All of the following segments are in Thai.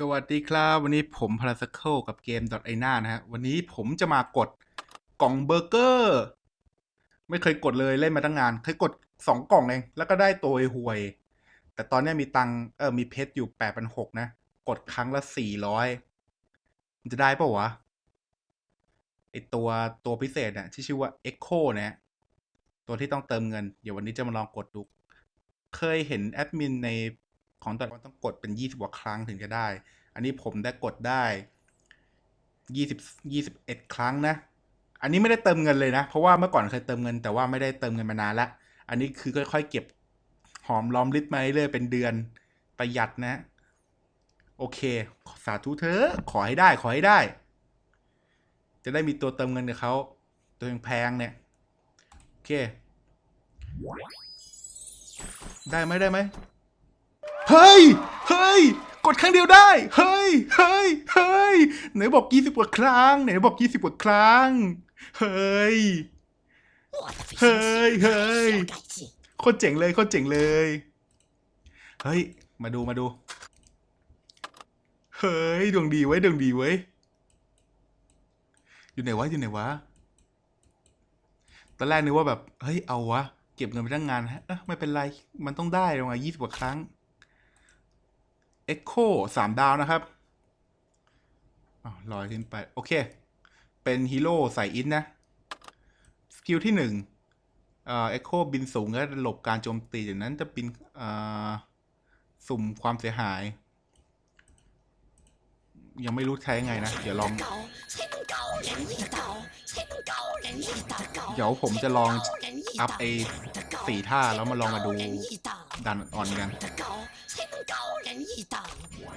สวัสดีครับ วันนี้ผมพาราสเคิลกับเกม i n a นะฮะ วันนี้ผมจะมากดกล่องเบอร์เกอร์ ไม่เคยกดเลยเล่นมาตั้งนาน เคยกดสองกล่องเอง แล้วก็ได้ตัวห่วย แต่ตอนนี้มีตังเออมีเพชรอยู่แปดพันหกนะ กดครั้งละสี่ร้อยมันจะได้ปะวะไอตัวตัวพิเศษเนี่ยที่ชื่อว่า Echo เนี่ยตัวที่ต้องเติมเงิน เดี๋ยววันนี้จะมาลองกดดู เคยเห็นแอดมินใน ของตอนต้องกดเป็นยี่สิบกว่าครั้งถึงจะได้ อันนี้ผมได้กดได้ยี่สิบยี่สิบเอ็ดครั้งนะ อันนี้ไม่ได้เติมเงินเลยนะ เพราะว่าเมื่อก่อนเคยเติมเงินแต่ว่าไม่ได้เติมเงินมานานละ อันนี้คือค่อยๆเก็บหอมรอมริบมาเรื่อยๆเป็นเดือนประหยัดนะ โอเค สาธุเธอขอให้ได้ขอให้ได้ จะได้มีตัวเติมเงินกับเขาตัวแพงๆเนี่ย โอเค ได้ไหมได้ไหม เฮ้ย เฮ้ย กดครั้งเดียวได้ เฮ้ย เฮ้ย เฮ้ย ไหนบอกยี่สิบกว่าครั้ง ไหนบอกยี่สิบกว่าครั้ง เฮ้ย เฮ้ย เฮ้ย โคตรเจ๋งเลยโคตรเจ๋งเลย เฮ้ย มาดูมาดู เฮ้ยดวงดีไว้ดวงดีไว้อยู่ไหนวะอยู่ไหนวะ ตอนแรกนึกว่าแบบ เฮ้ย เอาวะ เก็บเงินไปตั้งงานฮะไม่เป็นไร มันต้องได้ลงมายี่สิบกว่าครั้ง Echo 3 ดาวนะครับอลอยขึ้นไป โอเค เป็นฮีโร่ใส่อินนะ สกิลที่หนึ่งเอ็กโคบินสูงและหลบการโจมตีอย่างนั้นจะบินสุ่มความเสียหาย ยังไม่รู้ใช้ยังไงนะ เดี๋ยวลอง เดี๋ยวผมจะลอง อัพเอสี่ท่าแล้วมาลองมาดูดันอ่อนกัน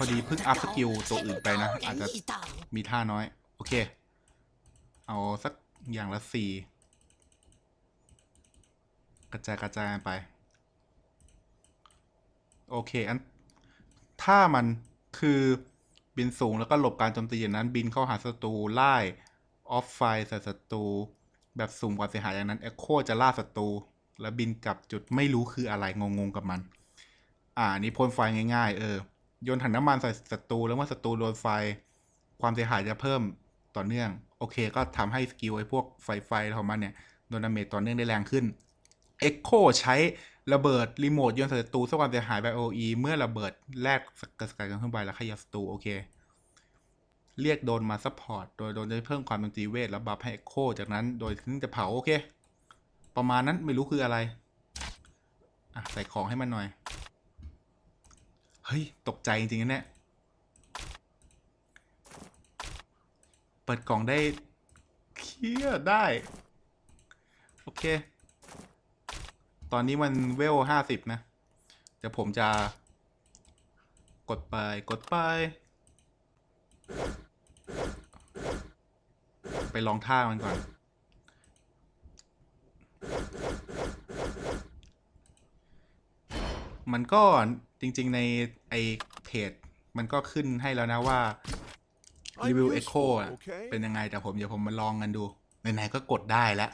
พอดีเพิ่งอัพสกิลตัวอื่นไปนะ อาจจะมีท่าน้อย โอเค เอาสักอย่างละสี่กระจายกระจายไป โอเค อัน ถ้ามันคือบินสูงแล้วก็หลบการโจมตีอย่างนั้น บินเข้าหาศัตรูไล่ออฟไฟใส่ศัตรูแบบสูงกว่าเสียหายอย่างนั้นเอ็โคจะล่าศัตรูแล้วบินกลับจุดไม่รู้คืออะไรงงๆกับมัน อ่านี่พ่นไฟง่าย ๆ เออ โยนถังน้ำมันใส่ศัตรูแล้วเมื่อศัตรูโดนไฟ ความเสียหายจะเพิ่มต่อเนื่อง โอเค ก็ทำให้สกิลไอ้พวกไฟไฟของมันเนี่ยโดนดาเมจต่อเนื่องได้แรงขึ้น Echo ใช้ระเบิดรีโมทโยนใส่ศัตรูสร้างความเสียหายแบบ OE เมื่อระเบิดแลกสกัดสกัดกันขึ้นไปแล้วขยับศัตรูโอเค เรียกโดนมาซัพพอร์ตโดยโดนจะเพิ่มความเป็นตีเวทแล้วบัฟให้ Echo จากนั้นโดยถึงจะเผาโอเค ประมาณนั้นไม่รู้คืออะไรอะใส่ของให้มันหน่อย เฮ้ย ตกใจจริงๆนะเนี่ย เปิดกล่องได้เคลียร์ได้ โอเค ตอนนี้มันเวลห้าสิบนะ เดี๋ยวผมจะ กดไป กดไป ไปลองท่ามันก่อนมันก็ จริง ๆ ในไอเพจ มันก็ขึ้นให้แล้วนะว่ารีวิวเอ็กโคเป็นยังไง แต่ผมเดี๋ยวผมมาลองกันดู ไหน ๆ ก็กดได้แล้ว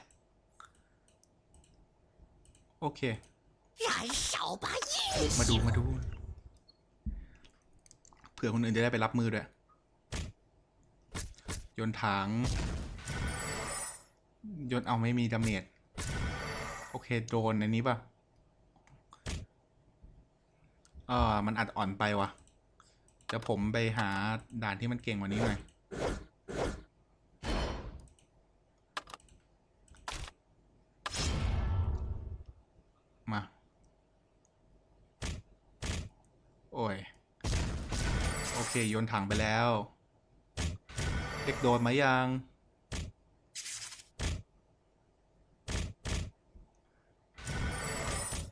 โอเค มาดูมาดู เผื่อคนอื่นจะได้ไปรับมือด้วย ยนถัง ยนเอาไม่มีดาเมจ โอเค โดนอันนี้ป่ะ ออมันอัดอ่อนไปวะเดี๋ยวผมไปหาด่านที่มันเก่งกว่านี้หน่อยมา โอ้ย โอเค โยนถังไปแล้วเด็กโดนไหมยัง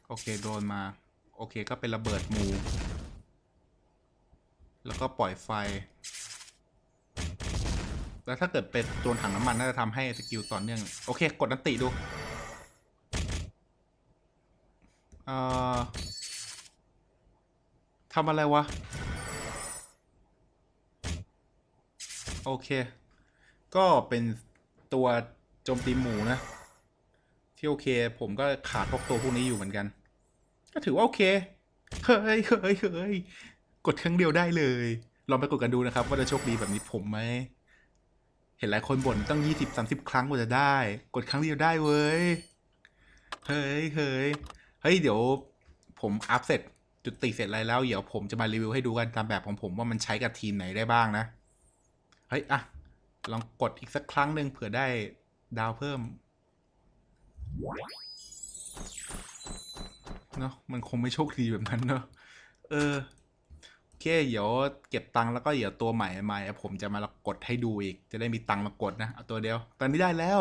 โอเค โดนมา อเคก็เป็นระเบิดหมู แล้วก็ปล่อยไฟ แล้วถ้าเกิดเป็นโดนถังน้ำมัน น่าจะทำให้สกิลต่อเนื่อง โอเค กดนันติดูเอ่อทำอะไรวะ โอเค ก็เป็นตัวโจมตีหมูนะ ที่โอเค ผมก็ขาดพวกตัวพวกนี้อยู่เหมือนกัน ก็ถือว่าโอเค เฮ้ยเฮ้ยเฮ้ยกดครั้งเดียวได้เลย ลองไปกดกันดูนะครับ ว่าจะโชคดีแบบนี้ผมไหม เห็นหลายคนบ่นตั้งยี่สิบสามสิบครั้งกว่าจะได้ กดครั้งเดียวได้เว้ย เฮ้ยเฮ้ยเฮ้ยเดี๋ยวผมอัพเสร็จจุดติเสร็จอะไรแล้ว เดี๋ยวผมจะมารีวิวให้ดูกันตามแบบของผมว่ามันใช้กับทีมไหนได้บ้างนะ เฮ้ยอะลองกดอีกสักครั้งหนึ่งเผื่อได้ดาวเพิ่ม เนาะมันคงไม่โชคดีแบบนั้นเนาะเออโอเคเดี๋ยวเก็บตังค์แล้วก็เดี๋ยวตัวใหม่ใหม่ผมจะมากดให้ดูอีก จะได้มีตังค์มากดนะ เอาตัวเดียว ตอนนี้ได้แล้ว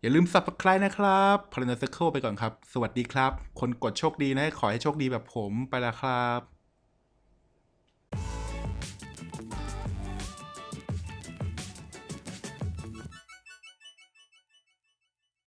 อย่าลืม subscribe นะครับพลันเซอร์เคิลไปก่อนครับ สวัสดีครับ คนกดโชคดีนะ ขอให้โชคดีแบบผมไปละครับ